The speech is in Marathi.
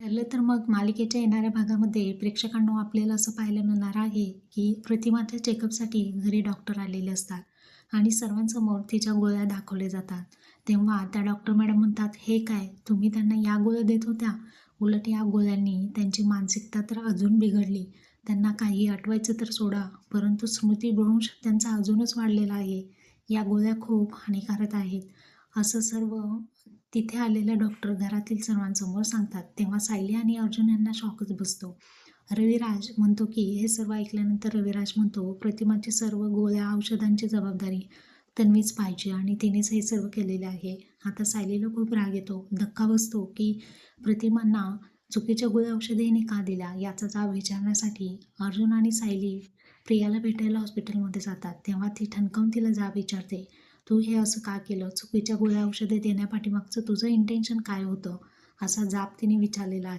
ठरलं तर मग मालिकेच्या येणाऱ्या भागामध्ये प्रेक्षकांनो आपल्याला असं पाहायला मिळणार आहे की प्रतिमाच्या चेकअपसाठी घरी डॉक्टर आलेले असतात आणि सर्वांसमोर तिच्या गोळ्या दाखवल्या जातात. तेव्हा त्या डॉक्टर मॅडम म्हणतात हे काय तुम्ही त्यांना या गोळ्या देत होत्या? उलट या गोळ्यांनी त्यांची मानसिकता तर अजून बिघडली. त्यांना काही आठवायचं तर सोडा परंतु स्मृतीभ्रंश त्यांचा अजूनच वाढलेला आहे. या गोळ्या खूप हानिकारक आहेत. असं सर्व तिथे आलेल्या डॉक्टर घरातील सर्वांसमोर सांगतात. तेव्हा सायली आणि अर्जुन यांना शॉकच बसतो. रविराज म्हणतो की हे सर्व ऐकल्यानंतर रविराज म्हणतो प्रतिमाची सर्व गोळ्या औषधांची जबाबदारी तन्वीच पाहिजे आणि तिनेच हे सर्व केलेले आहे. आता सायलीला खूप राग येतो. धक्का बसतो की प्रतिमांना चुकीच्या गोळ्या औषधे का दिल्या? याचा जाब विचारण्यासाठी अर्जुन आणि सायली प्रियाला भेटायला हॉस्पिटलमध्ये जातात. तेव्हा ती ठणकावून तिला जाब विचारते. तू हे असं का केलं? चुकीच्या गोळ्या औषधे देण्यापाठीमागचं तुझं इंटेन्शन काय होतं? असा जाब तिने विचारलेला आहे.